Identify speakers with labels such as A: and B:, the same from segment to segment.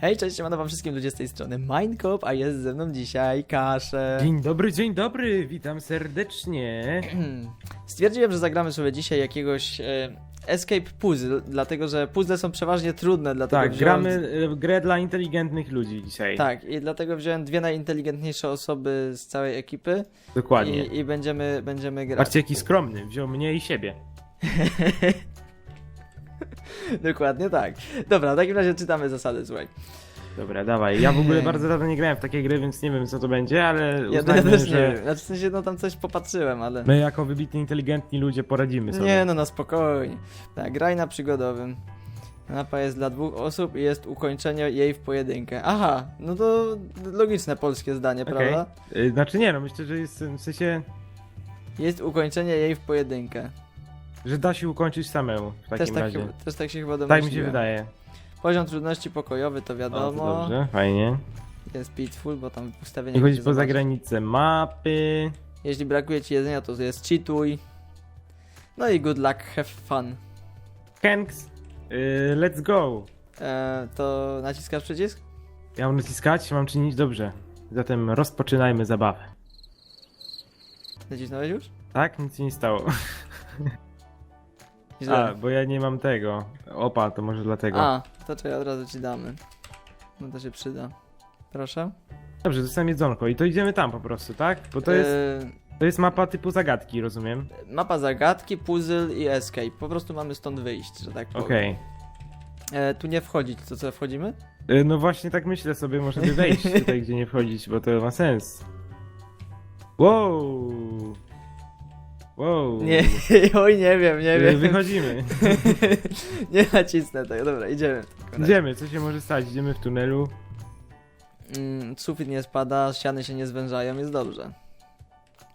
A: Hej, cześć, siemano wam wszystkim ludzie z tej strony Minecop, a jest ze mną dzisiaj Kasze.
B: Dzień dobry, dzień dobry, witam serdecznie.
A: Stwierdziłem, że zagramy sobie dzisiaj jakiegoś e, escape puzzle, dlatego że puzzle są przeważnie trudne, dlatego
B: Tak,
A: wziąłem...
B: gramy e, w grę dla inteligentnych ludzi dzisiaj.
A: Tak, i dlatego wziąłem dwie najinteligentniejsze osoby z całej ekipy
B: Dokładnie.
A: i, i będziemy, będziemy grać.
B: Patrzcie jaki skromny, wziął mnie i siebie.
A: Dokładnie tak. Dobra, w takim razie czytamy zasady, słuchaj.
B: Dobra, dawaj. Ja w ogóle bardzo dawno nie grałem w takie gry, więc nie wiem co to będzie, ale
A: Ja, ja
B: uznajmy,
A: też nie
B: że
A: wiem, znaczy w sensie, no tam coś popatrzyłem, ale...
B: my jako wybitni, inteligentni ludzie poradzimy sobie.
A: Nie no, na spokojnie. Tak, graj na przygodowym. Mapa jest dla dwóch osób i jest ukończenie jej w pojedynkę. Aha, no to logiczne polskie zdanie,
B: Okej.
A: prawda?
B: Y, Znaczy nie, no myślę, że jest w sensie,
A: Jest ukończenie jej w pojedynkę.
B: Że da się ukończyć samemu w
A: Też
B: takim
A: tak,
B: razie.
A: chyba- też tak się chyba
B: Tak
A: domyśliłem.
B: mi się wydaje.
A: Poziom trudności pokojowy to
B: O, to
A: wiadomo.
B: dobrze, fajnie.
A: jest peaceful, bo tam ustawienie...
B: Nie chodzić
A: gdzie
B: poza granicę mapy.
A: Jeśli brakuje ci jedzenia, to jest cheatuj. No i good luck, have fun.
B: Hanks, y, let's go.
A: E, to naciskasz przycisk?
B: Ja mam naciskać, mam czynić dobrze. Zatem rozpoczynajmy zabawę.
A: Nacisnąłeś już?
B: Tak? Nic się nie stało.
A: Źle.
B: A, bo ja nie mam tego. Opa, to może dlatego.
A: A, to czekaj, od razu ci damy. No to się przyda. Proszę.
B: Dobrze, dostałem jedzonko i to idziemy tam po prostu, tak? Bo to jest,
A: E,
B: to jest mapa typu zagadki, rozumiem?
A: mapa zagadki, puzzle i escape. Po prostu mamy stąd wyjść, że tak powiem.
B: Okej.
A: E, tu nie wchodzić, to co wchodzimy?
B: Y, No właśnie tak myślę sobie, może by wejść tutaj, gdzie nie wchodzić, bo to ma sens. Wow! Wow!
A: Nie, oj nie wiem, nie
B: Y,
A: wiem.
B: Wychodzimy.
A: nie nacisnę tego, dobra, idziemy.
B: Idziemy, co się może stać? Idziemy w tunelu.
A: Mm, sufit nie spada, ściany się nie zwężają, jest dobrze.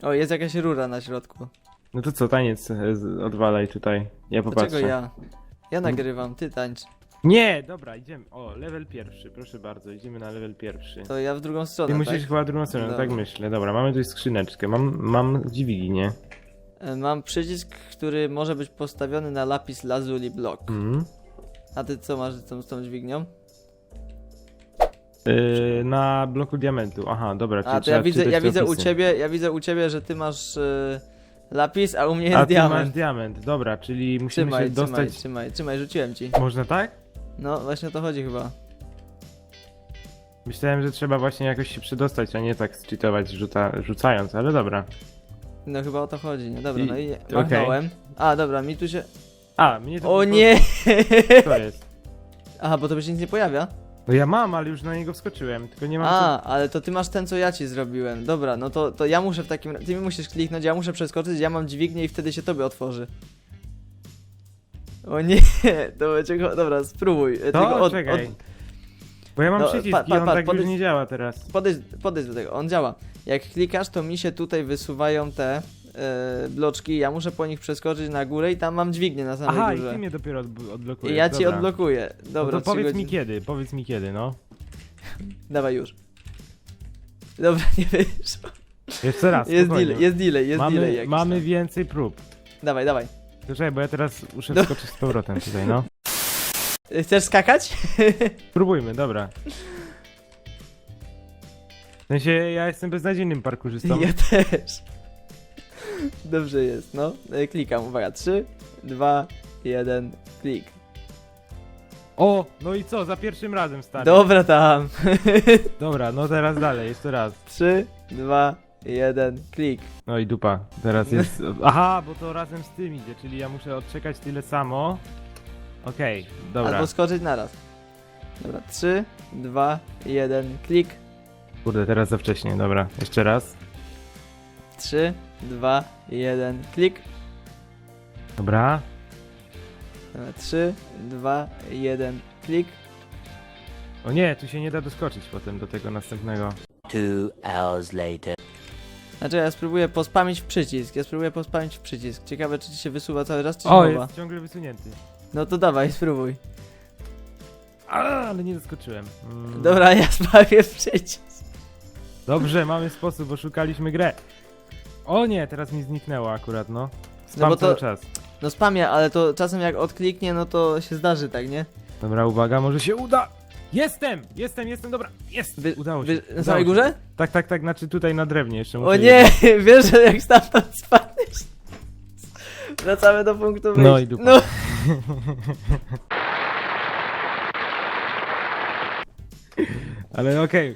A: O, jest jakaś rura na środku.
B: No to co, taniec e, z- odwalaj tutaj. Ja
A: Dlaczego
B: popatrzę.
A: ja? Ja nagrywam, ty tańcz.
B: Nie, dobra, idziemy. O, level pierwszy, proszę bardzo, idziemy na level pierwszy.
A: To ja w drugą stronę,
B: Ty musisz
A: tak?
B: chyba drugą stronę,
A: Dobra.
B: tak myślę. Dobra, mamy tu skrzyneczkę, mam, mam?
A: E, Mam przycisk, który może być postawiony na lapis lazuli block.
B: Mhm.
A: A ty co masz z tą, z tą dźwignią?
B: Yy, na bloku diamentu, aha, dobra. czyli
A: A to
B: trzeba
A: ja widzę,
B: czytać
A: ja widzę u
B: opisy.
A: ciebie, ja widzę u ciebie, że ty masz e, lapis, a u mnie
B: A
A: jest
B: ty masz
A: diament.
B: diament, dobra, czyli musimy
A: Trzymaj,
B: się
A: trzymaj,
B: dostać...
A: trzymaj, trzymaj, rzuciłem ci.
B: Można tak?
A: No, właśnie o to chodzi chyba.
B: Myślałem, że trzeba właśnie jakoś się przedostać, a nie tak zcheatować rzuta, rzucając, ale dobra.
A: No chyba o to chodzi, nie? Dobra,
B: I-
A: no i
B: okej.
A: machnąłem. A, dobra, mi tu się...
B: A, mnie to
A: O nie!
B: Co jest?
A: Aha, bo to się nic nie pojawia?
B: No ja mam, ale już na niego wskoczyłem, tylko nie mam...
A: A, ale to ty masz ten, co ja ci zrobiłem. Dobra, no to, to ja muszę w takim. Ty mi musisz kliknąć, ja muszę przeskoczyć, ja mam dźwignię i wtedy się tobie otworzy. O nie, to będzie... Dobra, spróbuj. e,
B: To
A: tylko od-
B: czekaj. Bo ja mam
A: No,
B: przycisk
A: pa-
B: i
A: pa-
B: on
A: pa-
B: tak
A: podejdź-
B: już nie działa teraz.
A: Podejdź, podejdź do tego, on działa. Jak klikasz, to mi się tutaj wysuwają te e, bloczki, ja muszę po nich przeskoczyć na górę i tam mam dźwignię na samej
B: Aha, i
A: górze.
B: ty mnie dopiero odb- odblokujesz.
A: I ja ci
B: dobra.
A: odblokuję. Dobra,
B: no to powiedz
A: godziny.
B: mi kiedy, powiedz mi kiedy, no.
A: Dawaj już. Dobra, nie wyszło.
B: Jeszcze raz,
A: Jest
B: spokojnie.
A: delay, jest delay, jest
B: mamy,
A: delay
B: mamy
A: tam.
B: więcej prób.
A: Dawaj, dawaj.
B: Czekaj, bo ja teraz muszę
A: No.
B: wskoczyć z powrotem tutaj, no.
A: Chcesz skakać?
B: Spróbujmy, dobra. W sensie, ja jestem beznadziejnym parkurzystą.
A: Ja też. Dobrze jest, no. Y, Klikam, uwaga. 3, 2, 1, klik.
B: O, no i co, za pierwszym razem, stary.
A: Dobra tam.
B: Dobra, no teraz dalej, jeszcze raz.
A: 3, 2, 1, klik.
B: No i dupa, teraz jest... Aha, bo to razem z tym idzie, czyli ja muszę odczekać tyle samo. Okej, dobra.
A: Albo skoczyć naraz. Dobra, 3, 2, 1, klik.
B: Kurde, teraz za wcześnie, dobra. Jeszcze raz.
A: 3, 2, 1, klik.
B: Dobra.
A: Dobra, 3, 2, 1, klik.
B: O nie, tu się nie da doskoczyć potem do tego następnego.
C: Two hours later.
A: Znaczy ja spróbuję pospamić w przycisk. Ja spróbuję pospamić w przycisk. Ciekawe czy ci się wysuwa cały raz, czy
B: O,
A: się chowa.
B: jest ciągle wysunięty.
A: No to dawaj, spróbuj.
B: A, ale nie doskoczyłem. Mm.
A: Dobra, ja spamię w przycisk.
B: Dobrze, mamy sposób, oszukaliśmy grę. O nie, teraz mi zniknęło akurat, no. Spam
A: No bo to-
B: cały czas.
A: No spamię, ale to czasem jak odkliknie, no to się zdarzy, tak, nie?
B: Dobra, uwaga, może się uda. Jestem! Jestem, jestem, dobra! Jest!
A: Wy,
B: Udało się.
A: wy, na
B: udało
A: samej
B: się.
A: górze?
B: Tak, tak, tak, znaczy tutaj na drewnie jeszcze.
A: O
B: muszę
A: nie, wiesz, że jak stamtąd spadniesz. Wracamy do punktu wyjścia.
B: No i dupa.
A: No,
B: Ale okej.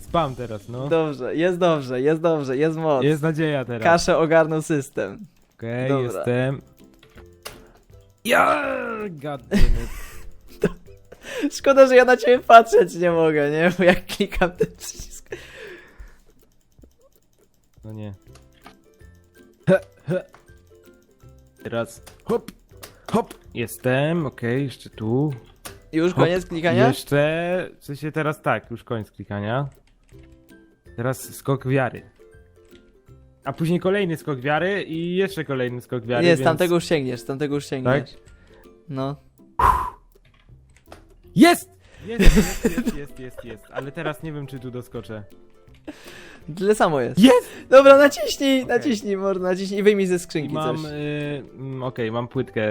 B: Spam teraz, no.
A: dobrze, jest dobrze, jest dobrze, jest moc.
B: Jest nadzieja teraz.
A: Kaszę ogarnął system.
B: Okej,
A: Dobra.
B: jestem. Ja! God damn it.
A: Szkoda, że ja na ciebie patrzeć nie mogę, nie? Bo jak klikam ten przycisk.
B: No nie. Teraz hop, hop. Jestem, okej, jeszcze tu.
A: Już
B: Hop.
A: koniec klikania?
B: Jeszcze, w sensie teraz tak, już koniec klikania. Teraz skok wiary. A później kolejny skok wiary i jeszcze kolejny skok wiary.
A: Nie, z
B: więc...
A: tamtego już sięgniesz, z tamtego już sięgniesz.
B: Tak?
A: No.
B: Jest! Jest, jest, jest, jest, jest, jest. Ale teraz nie wiem, czy tu doskoczę.
A: Tyle samo jest.
B: Jest!
A: Dobra, naciśnij,
B: Okej.
A: naciśnij, mordo, naciśnij i wyjmij ze
B: I
A: skrzynki
B: mam,
A: coś.
B: y, mm, okej, mam płytkę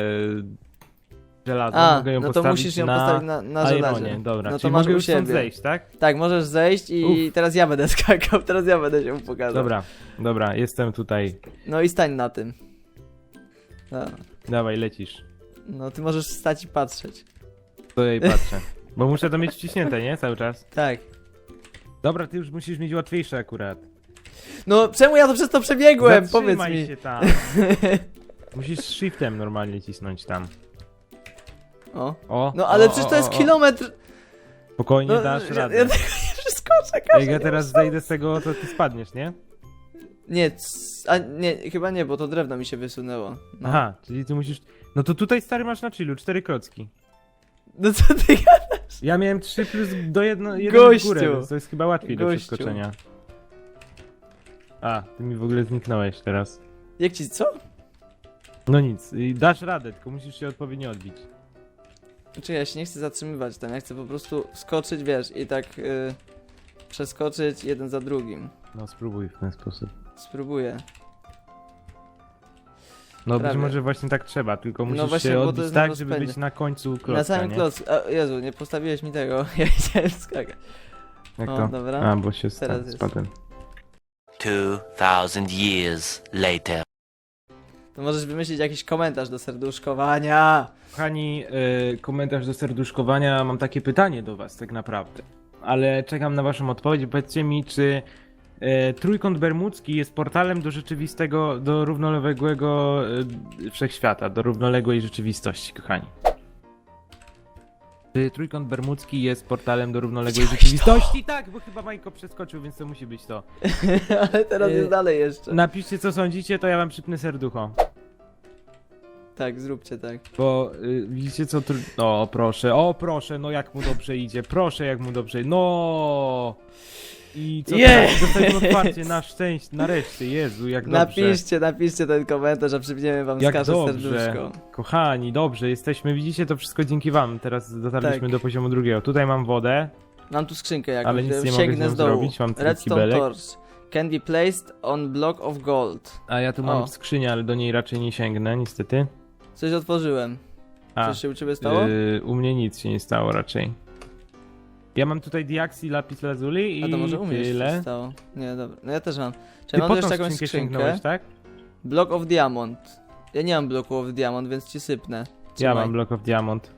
B: żelazną,
A: A,
B: mogę ją
A: no to
B: postawić
A: musisz ją
B: na
A: postawić na, na żelazie.
B: ironie, dobra.
A: No to
B: Czyli
A: masz
B: mogę
A: u
B: już stąd
A: siebie.
B: zejść, tak?
A: Tak, możesz zejść i teraz ja będę skakał, teraz ja będę się pokazał.
B: Dobra, dobra, jestem tutaj.
A: No i stań na tym. No,
B: Dawaj, lecisz.
A: no ty możesz stać i patrzeć.
B: To ja i patrzę. Bo muszę to mieć wciśnięte, nie? Cały czas.
A: Tak.
B: Dobra, ty już musisz mieć łatwiejsze akurat.
A: No czemu ja to przez to przebiegłem? Powiedz
B: Zatrzymaj
A: mi.
B: się tam. Musisz shiftem normalnie cisnąć tam.
A: O.
B: O,
A: No ale
B: o,
A: przecież
B: o,
A: to jest
B: o, o.
A: kilometr.
B: Spokojnie
A: No,
B: dasz
A: ja,
B: radę.
A: ja tego nie przeskoczę,
B: Jak
A: każdy
B: ja teraz zejdę z tego, to ty spadniesz, nie?
A: Nie, c- a nie, chyba nie, bo to drewno mi się wysunęło. No.
B: Aha, czyli ty musisz... No to tutaj stary masz na chillu, cztery klocki.
A: No co ty gadasz?
B: Ja miałem 3 plus do jedno, jednego w
A: Gościu.
B: górę, więc to jest chyba łatwiej do
A: Gościu.
B: przeskoczenia. A, ty mi w ogóle zniknąłeś teraz.
A: Jak ci, co?
B: No nic, i dasz radę, tylko musisz się odpowiednio odbić.
A: Czekaj, ja się nie chcę zatrzymywać tam, ja chcę po prostu skoczyć, wiesz, i tak y, przeskoczyć jeden za drugim.
B: No spróbuj w ten sposób.
A: Spróbuję.
B: No
A: Prawie.
B: być może właśnie tak trzeba, tylko musisz
A: właśnie,
B: się
A: bo to
B: odbić
A: jest
B: tak, żeby być na końcu klocka,
A: Na samym
B: nie?
A: klocku. Jezu, nie postawiłeś mi tego. Ja chciałem skakać.
B: Jak
A: O,
B: to?
A: dobra.
B: A, bo się
A: Teraz
B: sta-
A: jest.
B: spadłem.
C: 2,000 years later.
A: To możesz wymyślić jakiś komentarz do serduszkowania.
B: Kochani, y, komentarz do serduszkowania, mam takie pytanie do was tak naprawdę. Ale czekam na waszą odpowiedź. Powiedzcie mi, czy Trójkąt Bermudzki jest portalem do rzeczywistego, do równoległego y, wszechświata, do równoległej rzeczywistości, kochani. Trójkąt Bermudzki jest portalem do równoległej
A: Widziałeś
B: rzeczywistości? Tak, bo chyba Majko przeskoczył, więc to musi być to.
A: Ale teraz jest dalej jeszcze.
B: Napiszcie co sądzicie, to ja wam przypnę serducho.
A: Tak, zróbcie tak.
B: Bo y, widzicie co tu... O proszę, o proszę, no jak mu dobrze idzie, proszę jak mu dobrze no I co? Dostajemy otwarcie na szczęście, nareszcie, Jezu, jak dobrze.
A: Napiszcie, napiszcie ten komentarz, a przypniemy wam
B: Jak
A: skaże
B: dobrze.
A: serduszko.
B: Kochani, dobrze, jesteśmy, widzicie to wszystko dzięki wam, teraz dotarliśmy
A: Tak.
B: do poziomu drugiego. Tutaj mam wodę,
A: Mam tu skrzynkę jakąś,
B: Ale nic nie mogę z
A: sięgnę
B: nią
A: z dołu.
B: zrobić, mam tylko
A: Redstone torch. Can be placed on block of gold.
B: a ja tu mam
A: O.
B: skrzynię, ale do niej raczej nie sięgnę, niestety.
A: Coś otworzyłem.
B: A,
A: Coś się u ciebie stało?
B: y, u mnie nic się nie stało raczej. Ja mam tutaj Diaxi, Lapis Lazuli i
A: A to może u mnie się
B: tyle.
A: stało. Nie, dobra. No ja też mam.
B: Ty
A: Czyli mam
B: po
A: tu
B: tą
A: jeszcze jakąś
B: skrzynkę
A: skrzynkę.
B: sięgnąłeś, tak?
A: Block of diamond. Ja nie mam bloku of diamond, więc ci sypnę.
B: Ja
A: Trzymaj.
B: mam Block of Diamond.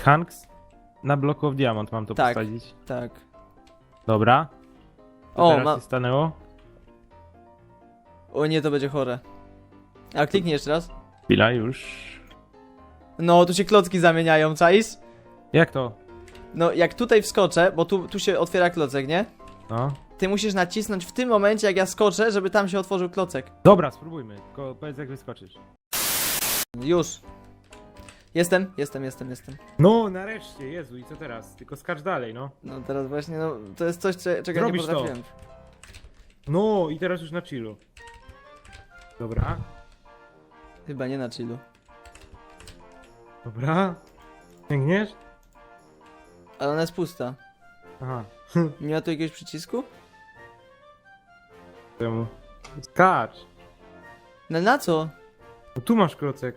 B: Hanks? Na Block of Diamond mam to
A: Tak.
B: postawić.
A: Tak.
B: Dobra. To
A: O,
B: teraz
A: ma...
B: się stanęło?
A: O nie, to będzie chore. A kliknij jeszcze raz.
B: Chwila, już.
A: No, tu się klocki zamieniają, czaisz?
B: Jak to?
A: No, jak tutaj wskoczę, bo tu, tu się otwiera klocek, nie?
B: No.
A: Ty musisz nacisnąć w tym momencie, jak ja skoczę, żeby tam się otworzył klocek.
B: Dobra, spróbujmy. Tylko powiedz jak wyskoczysz.
A: Już. Jestem, jestem, jestem, jestem.
B: No, nareszcie, Jezu, i co teraz? Tylko skacz dalej, no.
A: No teraz właśnie, no, to jest coś, cze- czego
B: Zrobisz
A: nie
B: to.
A: potrafiłem.
B: No, i teraz już na chillu. Dobra,
A: Chyba nie na chillu.
B: dobra. Sięgniesz?
A: Ale ona jest pusta.
B: Aha.
A: Nie ma tu jakiegoś przycisku?
B: Czemu? Skacz.
A: No na co?
B: No tu masz klocek.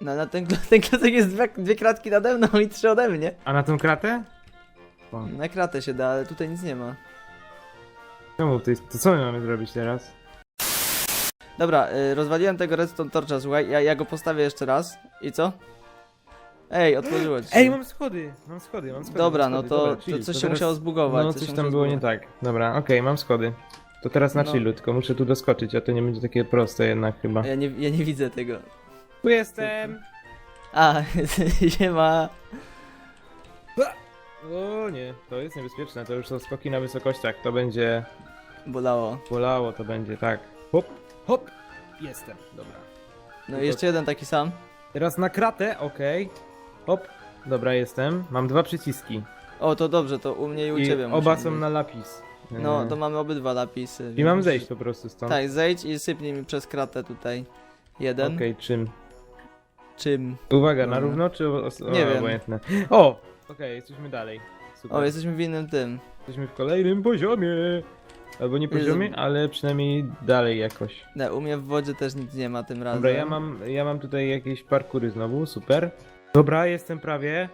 A: No, na ten, kla- ten klocek jest dwie, dwie kratki nade mną i trzy ode mnie.
B: A na tą kratę? O,
A: Na kratę się da, ale tutaj nic nie ma.
B: czemu to, jest, to co my mamy zrobić teraz?
A: Dobra, y, rozwaliłem tego redstone torcha, słuchaj, ja, ja go postawię jeszcze raz. I co? Ej, otworzyło ci się.
B: Ej, mam schody, mam schody, mam schody.
A: Dobra,
B: mam
A: no
B: schody.
A: to,
B: Dobra,
A: to
B: chill,
A: coś się
B: teraz-
A: musiało zbugować.
B: No
A: coś
B: tam było nie
A: zbugować.
B: tak. Dobra, okej, mam schody. To teraz na
A: No.
B: chillu, tylko muszę tu doskoczyć, a to nie będzie takie proste jednak chyba.
A: Ja nie, ja nie widzę tego.
B: Tu jestem!
A: A, siema.
B: O nie, to jest niebezpieczne, to już są skoki na wysokościach, to będzie
A: Bolało.
B: bolało, to będzie tak. Hop, hop, jestem, dobra.
A: No i jeszcze jeden taki sam.
B: Teraz na kratę, okej. Hop, dobra, jestem. Mam dwa przyciski.
A: O, to dobrze, to u mnie i u
B: I
A: ciebie
B: oba
A: musi
B: są
A: być.
B: na lapis.
A: No,
B: E,
A: to mamy obydwa lapisy.
B: I mam
A: więc-
B: zejść po prostu stąd.
A: Tak, zejdź i sypnij mi przez kratę tutaj. Jeden.
B: Okej, czym?
A: Czym?
B: Uwaga, na
A: Dobra.
B: równo czy o, o,
A: Nie wiem.
B: obojętne? O! Okej, jesteśmy dalej. Super.
A: O, jesteśmy w innym tym.
B: Jesteśmy w kolejnym poziomie. Albo nie poziomie, ale przynajmniej dalej jakoś.
A: Nie, u mnie w wodzie też nic nie ma tym razem.
B: Dobra, ja mam, ja mam tutaj jakieś parkury znowu, super. Dobra, jestem prawie.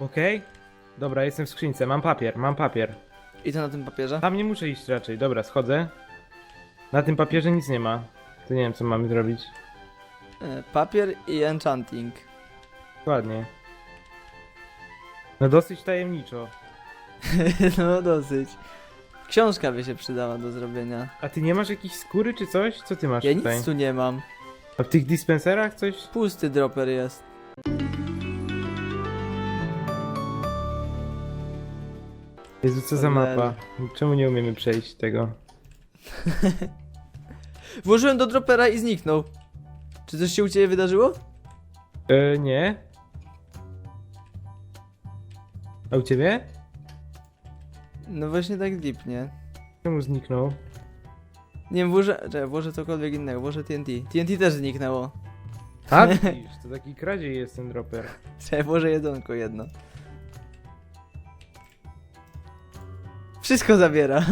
B: Okej. Dobra, jestem w skrzynce, mam papier, mam papier.
A: I co na tym papierze?
B: Tam nie muszę iść raczej, dobra, schodzę. Na tym papierze nic nie ma. To nie wiem, co mamy zrobić.
A: E, Papier i enchanting.
B: Ładnie. No dosyć tajemniczo.
A: no dosyć. Książka by się przydała do zrobienia.
B: A ty nie masz jakiejś skóry czy coś? Co ty masz
A: Ja
B: tutaj?
A: nic tu nie mam.
B: A w tych dispenserach coś?
A: Pusty dropper jest.
B: Jezu, co za
A: Cholera.
B: mapa? Czemu nie umiemy przejść tego?
A: Włożyłem do dropera i zniknął. Czy coś się u ciebie wydarzyło?
B: E, nie. A u ciebie?
A: No właśnie tak lipnie.
B: Czemu zniknął?
A: Nie wiem, włożę, czekaj, włożę cokolwiek innego, włożę TNT. TNT też zniknęło.
B: A widzisz, to taki kradziej jest ten dropper.
A: Czekaj, włożę jedzonko jedno. Wszystko zabiera.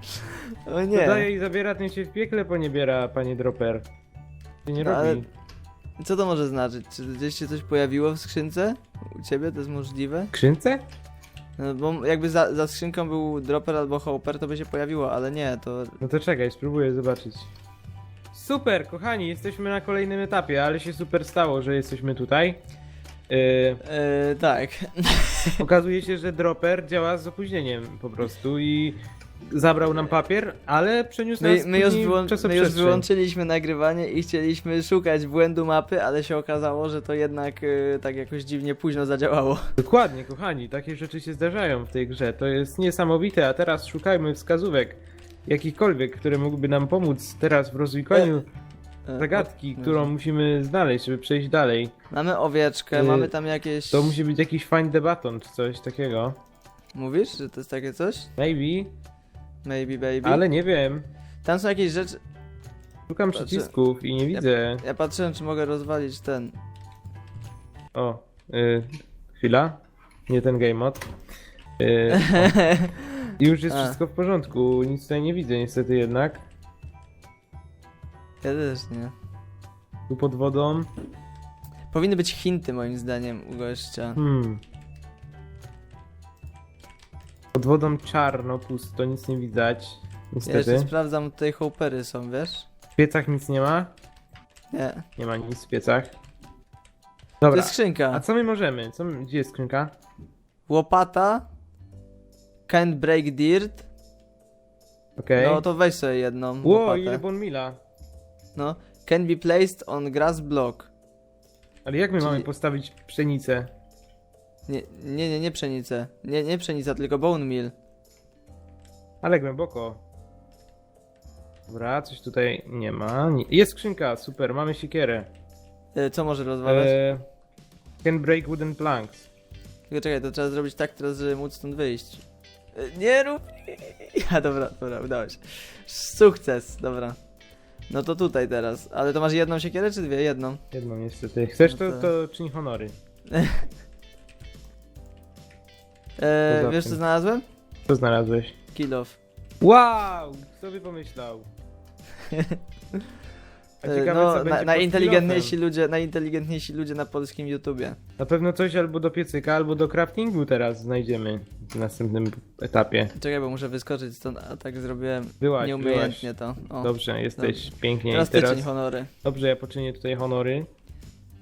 A: o
B: Nie.
A: nie.
B: daje i zabiera, ten się w piekle poniebiera, panie dropper. Się nie
A: No,
B: robi.
A: ale- Co to może znaczyć? Czy gdzieś się coś pojawiło w skrzynce? U ciebie to jest możliwe?
B: W skrzynce?
A: No bo jakby za, za skrzynką był dropper albo hopper, to by się pojawiło, ale nie, to...
B: No to czekaj, spróbuję zobaczyć. Super, kochani, jesteśmy na kolejnym etapie, ale się super stało, że jesteśmy tutaj. Yy,
A: Yy, tak.
B: okazuje się, że dropper działa z opóźnieniem po prostu i zabrał nam papier, ale przeniósł
A: My,
B: nas
A: my, już,
B: później w
A: wyłą- my już
B: czasoprzestrzeń.
A: wyłączyliśmy nagrywanie i chcieliśmy szukać błędu mapy, ale się okazało, że to jednak yy, tak jakoś dziwnie późno zadziałało.
B: Dokładnie, kochani, takie rzeczy się zdarzają w tej grze. To jest niesamowite, a teraz szukajmy wskazówek jakichkolwiek, które mogłyby nam pomóc teraz w rozwikłaniu
A: Yy,
B: zagadki,
A: o-
B: którą musimy znaleźć, żeby przejść dalej.
A: Mamy owieczkę,
B: Yy,
A: mamy tam jakieś...
B: To musi być jakiś find the button czy coś takiego.
A: Mówisz, że to jest takie coś?
B: Maybe,
A: Maybe baby.
B: ale nie wiem.
A: Tam są jakieś rzeczy...
B: Szukam
A: Patrzę.
B: przycisków i nie widzę.
A: Ja patrzyłem, czy mogę rozwalić ten...
B: O, y, chwila. Nie ten game mod. Y, już jest
A: A.
B: wszystko w porządku. Nic tutaj nie widzę niestety jednak.
A: ja też nie.
B: Tu pod wodą.
A: Powinny być hinty moim zdaniem u gościa.
B: Hmm. Pod wodą czarno, pusto, nic nie widać.
A: Ja jeszcze sprawdzam, tutaj hopery są, wiesz?
B: W piecach nic nie ma.
A: Nie.
B: Nie ma nic w piecach.
A: To
B: Dobra.
A: jest skrzynka.
B: A co my możemy? Co my... Gdzie jest skrzynka?
A: Łopata. Can't break dirt.
B: Okej.
A: No to weź sobie jedną
B: Ło,
A: łopatę.
B: ile bon mila.
A: No. Can be placed on grass block.
B: Ale jak my
A: Czyli-
B: mamy postawić pszenicę?
A: Nie, nie, nie, nie pszenicę. Nie, nie pszenica, tylko bone meal.
B: Ale głęboko. Dobra, coś tutaj nie ma. Nie. Jest skrzynka, super, mamy siekierę.
A: E, co może rozwalać?
B: Eee, can break wooden planks.
A: Tylko czekaj, to trzeba zrobić tak teraz, żeby móc stąd wyjść. E, Nie rób! Ja, dobra, dobra, udało się. Sukces, dobra. No to tutaj teraz. Ale to masz jedną siekierę czy dwie? Jedną.
B: Jedną niestety. Chcesz to,
A: No to-
B: to czyń honory.
A: E,
B: Poza
A: wiesz co
B: tym.
A: znalazłem?
B: Co znalazłeś?
A: Kill off.
B: Wow! Kto by pomyślał? A ciekawe,
A: No, na,
B: pod
A: najinteligentniejsi
B: kilofem.
A: ludzie, najinteligentniejsi ludzie na polskim YouTubie.
B: Na pewno coś albo do piecyka, albo do craftingu teraz znajdziemy w następnym etapie.
A: Czekaj, bo muszę wyskoczyć stąd, a tak zrobiłem
B: Byłaś,
A: nieumiejętnie to. O.
B: Dobrze, jesteś pięknie.
A: Teraz
B: I
A: ty
B: teraz...
A: czyń honory.
B: Dobrze, ja poczynię tutaj honory.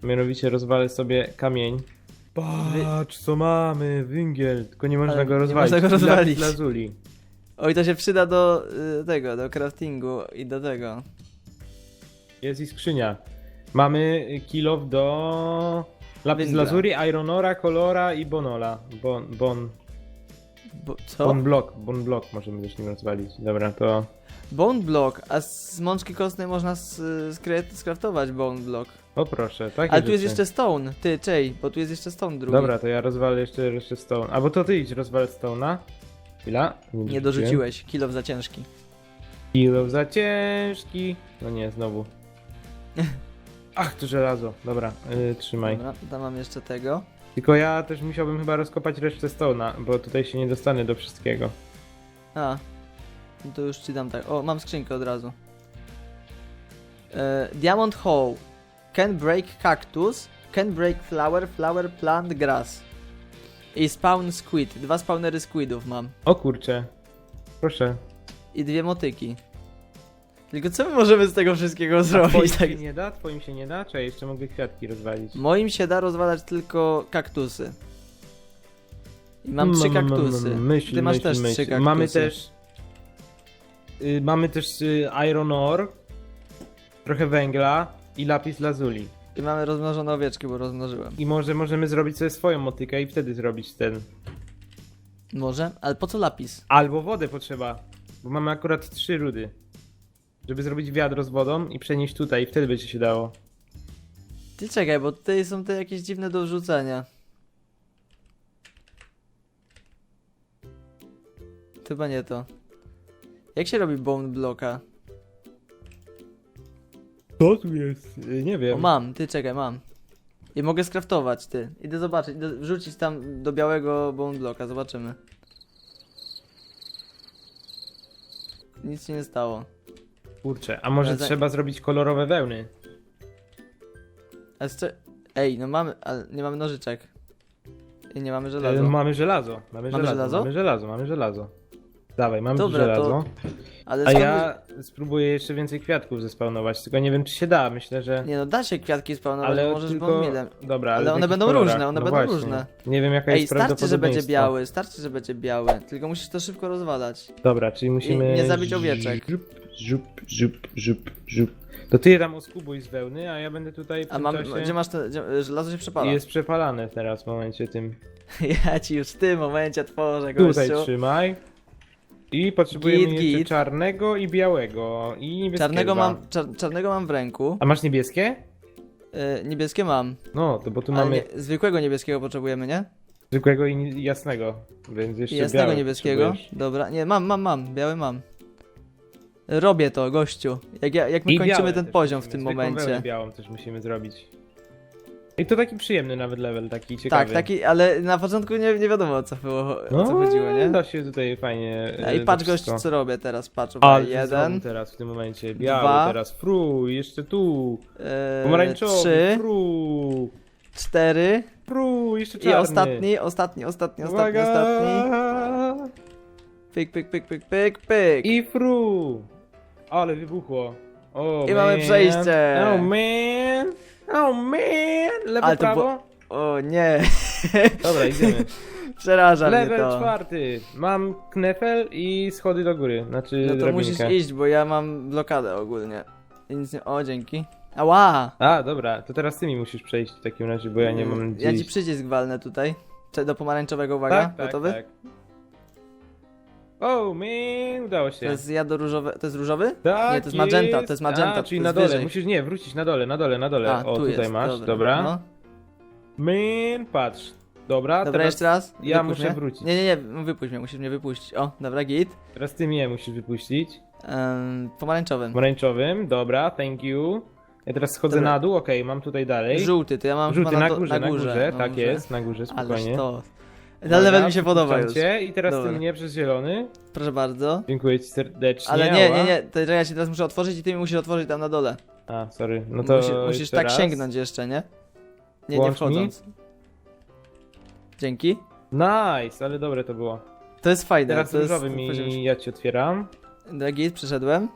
B: Mianowicie rozwalę sobie kamień. Patrz, co mamy, węgiel, tylko nie można
A: Ale
B: go
A: nie
B: rozwalić.
A: można go rozwalić.
B: Lapis lazuli.
A: Oj, to się przyda do y, tego, do craftingu i do tego.
B: Jest i skrzynia. Mamy kilof do lapis
A: Węgla.
B: ironora, kolora i bonola. Bon, bon,
A: Bo, co?
B: bon block, bon block możemy też nim rozwalić. Dobra, to
A: Bone block, a z mączki kostnej można s- skre- skraftować bone block.
B: O proszę, tak
A: Ale tu jest jeszcze stone, ty, czej, bo tu jest jeszcze stone drugi.
B: Dobra, to ja rozwalę jeszcze, jeszcze stone. Albo to ty idź rozwalę stone'a. Chwila.
A: Nie dorzuciłeś, kilo za ciężki.
B: Kilo za ciężki. No nie, znowu. Ach, to żelazo. Dobra, yy, trzymaj.
A: Dobra, tam mam jeszcze tego.
B: Tylko ja też musiałbym chyba rozkopać resztę stone'a, bo tutaj się nie dostanę do wszystkiego.
A: A, no to już ci dam tak. O, mam skrzynkę od razu. E, Diamond Hole. Can break cactus. Can break flower, flower, plant, grass. I spawn squid. Dwa spawnery squidów mam.
B: O kurczę. Proszę.
A: I dwie motyki. Tylko co my możemy z tego wszystkiego zrobić?
B: twoim
A: Tak?
B: się nie da? Twoim się nie da? Czy jeszcze mogę kwiatki rozwalić?
A: Moim się da rozwalać tylko kaktusy. I mam trzy
B: Mm, mm, mm,
A: kaktusy.
B: Myśl,
A: Ty masz
B: myśl,
A: też
B: myśl.
A: trzy kaktusy.
B: Mamy też... Y, mamy też y, iron ore, trochę węgla i lapis lazuli.
A: I mamy rozmnożone owieczki, bo rozmnożyłem.
B: I może możemy zrobić sobie swoją motykę i wtedy zrobić ten.
A: Może? Ale po co lapis?
B: Albo wodę potrzeba, bo mamy akurat trzy rudy. Żeby zrobić wiadro z wodą i przenieść tutaj, wtedy będzie się dało.
A: Ty czekaj, bo tutaj są te jakieś dziwne do wrzucenia. Chyba nie to. Jak się robi bone blocka?
B: Co tu jest? Nie
A: O,
B: wiem.
A: mam, ty czekaj, mam. I mogę skraftować, ty. Idę zobaczyć, idę wrzucić tam do białego bone blocka, zobaczymy. Nic się nie stało.
B: Kurczę, a może
A: Ale za-
B: trzeba zrobić kolorowe wełny?
A: Jeszcze... Ej, no mamy, ale nie mamy nożyczek. I nie mamy
B: E,
A: żelaza.
B: mamy żelazo. Mamy,
A: Mamy
B: żelazo,
A: żelazo?
B: Mamy żelazo, mamy żelazo. Dawaj, mamy
A: Dobra,
B: żelazo.
A: Ale
B: A
A: skąd
B: ja spróbuję jeszcze więcej kwiatków zespawnować, tylko nie wiem czy się da, myślę, że...
A: Nie no, da się kwiatki spawnować,
B: Ale
A: ale możesz
B: tylko...
A: milem.
B: Dobra,
A: Ale
B: w
A: one
B: jakich
A: będą
B: kolorach?
A: różne, one
B: no
A: będą
B: właśnie.
A: różne.
B: Nie wiem jaka
A: Ej,
B: jest
A: starczy, że będzie
B: prawdopodobieństwo.
A: biały, starczy, że będzie biały. Tylko musisz to szybko rozwalać.
B: Dobra, czyli musimy...
A: nie zabić owieczek.
B: Żup, żup, żup, żup, żup. To ty je tam oskubuj z wełny, a ja będę tutaj w
A: A
B: tym
A: mam,
B: czasie...
A: gdzie masz te, gdzie, żelazo się przepala.
B: Jest przepalane teraz w momencie tym.
A: Ja ci już w tym momencie tworzę,
B: Tutaj
A: gościu.
B: trzymaj. I potrzebujemy
A: Git,
B: jeszcze
A: git.
B: czarnego i białego. I niebieskiego.
A: Czarnego mam, czar, czarnego mam w ręku.
B: A masz niebieskie?
A: Y, niebieskie mam.
B: No, to bo tu
A: Ale
B: mamy
A: nie, zwykłego niebieskiego potrzebujemy, nie?
B: zwykłego i ni- jasnego. Więc jeszcze
A: I jasnego niebieskiego.
B: potrzebujesz.
A: Dobra, nie, mam, mam, mam. Biały mam. Robię to, gościu. Jak, ja, jak my
B: I
A: kończymy
B: białe
A: ten
B: też
A: poziom w
B: musimy,
A: tym
B: zwykłą
A: momencie.
B: białą też musimy zrobić. I to taki przyjemny nawet level, taki ciekawy.
A: Tak, taki, ale na początku nie, nie wiadomo o co, było, o co chodziło, nie?
B: Da się tutaj fajnie.
A: A
B: e,
A: i patrz
B: to
A: gość, co robię teraz, patrz, uwaga,
B: jeden. teraz w tym momencie. Biały,
A: Dwa.
B: teraz fru, jeszcze tu.
A: e,
B: Pomarańczowy,
A: trzy,
B: fru.
A: cztery
B: Fru, jeszcze
A: i
B: czarny.
A: ostatni, ostatni, ostatni, ostatni,
B: Uwaga!
A: ostatni. Pyk, pyk, pyk, pyk, pyk, pyk.
B: I fru. Ale wybuchło. O,
A: I mamy
B: man.
A: przejście.
B: Oh man. Oh man. Lewo,
A: Ale to
B: prawo.
A: O nie,
B: Dobra, idziemy.
A: przeraża mnie
B: Level
A: to.
B: czwarty. Mam knefel i schody do góry. Znaczy
A: No to
B: drabinkę.
A: musisz iść, bo ja mam blokadę ogólnie. I nic nie... O, dzięki. Ała!
B: A, dobra, to teraz ty mi musisz przejść w takim razie, bo ja nie mam gdzie
A: Ja ci
B: iść.
A: przycisk walnę tutaj. Do pomarańczowego, uwaga,
B: tak, tak,
A: gotowy?
B: Tak. Oh man, udało się.
A: To jest jadoróżowy, to jest różowy?
B: Tak
A: nie, to jest magenta, to jest magenta,
B: A,
A: to
B: czyli
A: jest
B: na dole,
A: wyżej.
B: musisz, nie, wrócić na dole, na dole, na dole.
A: A,
B: o,
A: tu
B: tutaj
A: jest,
B: masz,
A: dobra. No.
B: Man, patrz. Dobra,
A: Dobra,
B: teraz,
A: jeszcze raz.
B: ja
A: Wypuść
B: muszę
A: mnie.
B: wrócić.
A: Nie, nie, nie, wypuść mnie, musisz mnie wypuścić. O, dobra, git.
B: teraz ty mnie musisz wypuścić.
A: Um, pomarańczowym.
B: Pomarańczowym, dobra, thank you. Ja teraz schodzę
A: Dobra.
B: na dół, okej, mam tutaj dalej.
A: Żółty, to ja mam
B: Żółty
A: chyba
B: na
A: do-
B: górze, na górze, tak jest, na górze,
A: Ależ
B: spokojnie.
A: to. Ten level mi się podoba już.
B: Cię I teraz
A: Dobra.
B: ty mnie przez zielony.
A: Proszę bardzo.
B: Dziękuję ci serdecznie.
A: Ale nie, nie, nie, to ja się teraz muszę otworzyć i ty mi musisz otworzyć tam na dole.
B: A, sorry. No to
A: Musi, musisz tak
B: raz.
A: sięgnąć jeszcze, nie? Nie, nie
B: Włącz mi.
A: wchodząc. Dzięki.
B: Nice, ale dobre to było.
A: To jest fajne.
B: Teraz
A: to
B: różowy mi,
A: poziom-
B: ja ci otwieram.
A: Dragi, przyszedłem.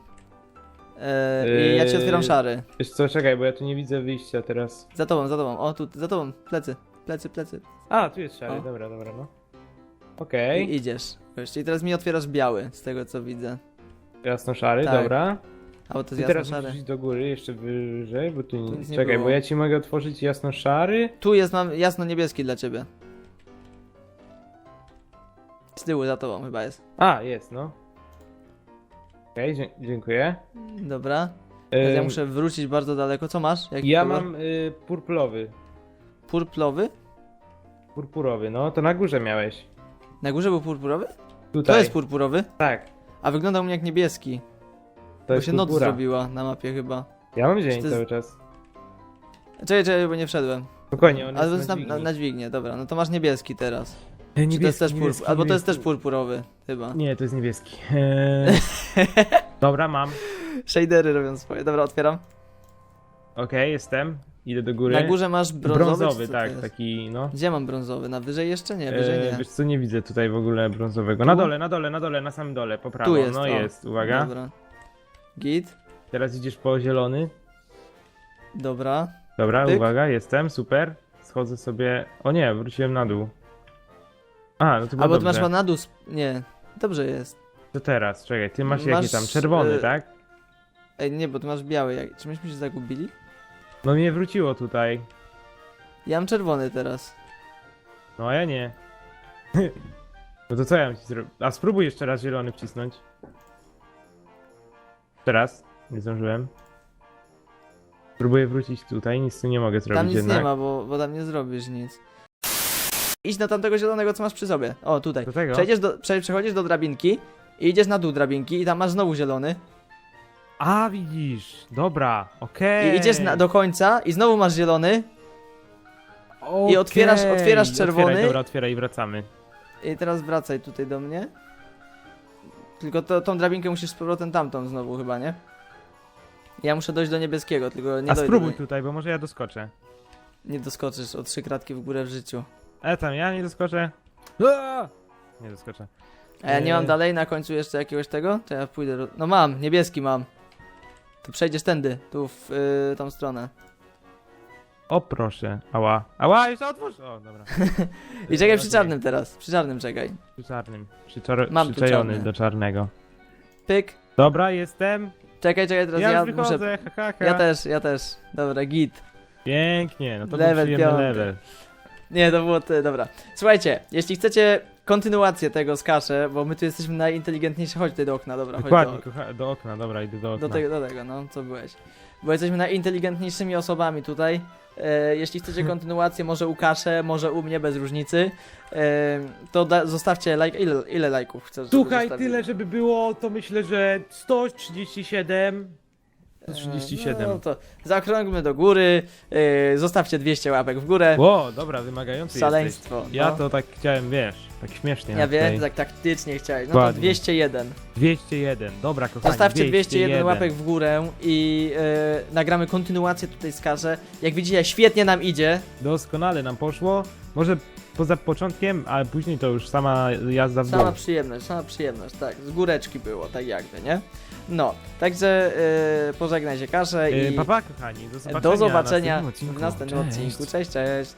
A: E, I ja ci otwieram
B: Yy.
A: szary.
B: Wiesz co, czekaj, bo ja tu nie widzę wyjścia teraz.
A: Za tobą, za tobą. O, tu, za tobą. Plecy, plecy, plecy.
B: A, tu jest szary,
A: O.
B: dobra, dobra, no. Okej,
A: I idziesz. I teraz mi otwierasz biały, z tego co widzę.
B: jasno szary,
A: Tak.
B: dobra.
A: A bo to
B: I
A: jest
B: teraz
A: jasno
B: musisz
A: szary.
B: iść do góry, jeszcze wyżej, bo tu
A: nic nie
B: Czekaj,
A: było.
B: bo ja ci mogę otworzyć jasno szary.
A: Tu jest, mam jasno niebieski dla ciebie. Z tyłu, za tobą chyba jest.
B: A, jest, no. Okej, dzie- dziękuję.
A: Dobra. Teraz ja
B: Ym,
A: muszę wrócić bardzo daleko. Co masz? Jaki
B: Ja
A: kolor?
B: mam y, purplowy.
A: Purplowy?
B: Purpurowy, no to na górze miałeś.
A: Na górze był purpurowy?
B: Tutaj.
A: To jest purpurowy?
B: Tak,
A: A wyglądał mnie jak niebieski.
B: to
A: bo się noc
B: purpura.
A: zrobiła na mapie chyba.
B: Ja mam dzień
A: jest-
B: cały czas.
A: Czekaj, czekaj, bo nie wszedłem.
B: Spokojnie, on
A: Ale to
B: jest
A: na, na, na dźwignię, dobra. No to masz niebieski teraz. Czy to jest też
B: niebieski,
A: purpur...
B: niebieski,
A: Albo to jest też
B: niebieski.
A: purpurowy, chyba.
B: Nie, to jest niebieski. Eee... Dobra, mam.
A: Shadery robią swoje. Dobra, otwieram.
B: Okej, jestem. Idę do góry.
A: Na górze masz brązowy. czy
B: brązowy,
A: co to
B: tak,
A: jest?
B: taki, no.
A: Gdzie mam brązowy? Na wyżej jeszcze? Nie, wyżej
B: Eee,
A: nie.
B: wiesz co, nie widzę tutaj w ogóle brązowego. Na
A: Tu?
B: dole, na dole, na dole, na samym dole, po prawo.
A: Tu jest,
B: no
A: o.
B: jest, uwaga.
A: Dobra. Git.
B: Teraz idziesz po zielony.
A: Dobra.
B: Dobra, uwaga, jestem, super. Schodzę sobie. O nie, wróciłem na dół. A, no to było
A: Albo ty
B: dobrze.
A: masz na dół. sp- Nie. Dobrze jest.
B: To teraz, czekaj, ty masz,
A: Masz,
B: jaki tam? Czerwony,
A: e,
B: tak?
A: Ej, nie, bo ty masz biały. Jak... Czy myśmy się zagubili?
B: No mnie wróciło tutaj.
A: Ja mam czerwony teraz.
B: No a ja nie. no to co ja mam ci zrobić? A spróbuj jeszcze raz zielony wcisnąć. Teraz. Nie zdążyłem. Próbuję wrócić tutaj, nic tu nie mogę zrobić
A: Tam nic
B: jednak.
A: nie ma, bo, bo tam nie zrobisz nic. Idź do tamtego zielonego, co masz przy sobie. O, tutaj.
B: Do tego?
A: Przejdziesz do, prze, przechodzisz do drabinki i idziesz na dół drabinki i tam masz znowu zielony.
B: A widzisz, dobra, okej.
A: I idziesz na, do końca i znowu masz zielony
B: Okej.
A: i otwierasz- otwierasz czerwony.
B: Otwieraj, dobra, otwieraj i wracamy.
A: i teraz wracaj tutaj do mnie. Tylko to, tą drabinkę musisz z powrotem tamtą znowu chyba, nie? Ja muszę dojść do niebieskiego, tylko nie
B: A
A: dojdę
B: spróbuj
A: do,
B: tutaj, bo może ja doskoczę.
A: Nie doskoczysz o trzy kratki w górę w życiu.
B: E tam, ja nie doskoczę. Aaa! Nie doskoczę.
A: A ja nie mam
B: Eee.
A: dalej na końcu jeszcze jakiegoś tego? To ja pójdę. do- No mam, niebieski mam. To przejdziesz tędy, tu w y, tą stronę.
B: O proszę, ała. Ała, jeszcze otwórz! O, dobra.
A: I czekaj przy czarnym teraz. Przy czarnym czekaj.
B: Przy czarnym.
A: Mam tu
B: przyczajony
A: czarny.
B: do czarnego.
A: Pyk.
B: Dobra, jestem.
A: Czekaj, czekaj, teraz
B: Ja,
A: ja,
B: już wychodzę,
A: muszę.
B: ha, ha, ha.
A: Ja też, ja też. Dobra, git.
B: Pięknie, no to
A: Level
B: level.
A: Nie, to było ty, dobra. Słuchajcie, jeśli chcecie kontynuację tego z kasze, bo my tu jesteśmy najinteligentniejsi, chodź tutaj do okna, dobra, chodź
B: Dokładnie,
A: do,
B: kocha... do okna, dobra, idę do okna.
A: do, tego, do tego, no, co byłeś. Bo jesteśmy najinteligentniejszymi osobami tutaj. E, jeśli chcecie kontynuację, może u kasze, może u mnie, bez różnicy, e, to da, zostawcie like, ile, ile lajków chcesz? żeby
B: Słuchaj,
A: zostawić?
B: tyle żeby było, to myślę, że 137. 137.
A: No to zaokrągmy do góry, e, zostawcie 200 łapek w górę.
B: Ło, dobra, wymagający jesteś.
A: Szaleństwo.
B: Ja
A: no.
B: to tak chciałem, wiesz, tak śmiesznie.
A: Ja wiem, tak taktycznie chciałeś. No to
B: Dokładnie.
A: 201.
B: 201, dobra kochani,
A: Zostawcie 201 łapek w górę i e, nagramy kontynuację tutaj z Karze. Jak widzicie, świetnie nam idzie.
B: Doskonale nam poszło. Może poza początkiem, ale później to już sama jazda w dół.
A: Sama przyjemność, sama przyjemność, tak. Z góreczki było, tak jakby, nie? No, także e, pożegnaj się Karze
B: Yy,
A: i
B: papa kochani, do zobaczenia,
A: do zobaczenia
B: w następnym
A: odcinku. Cześć, cześć.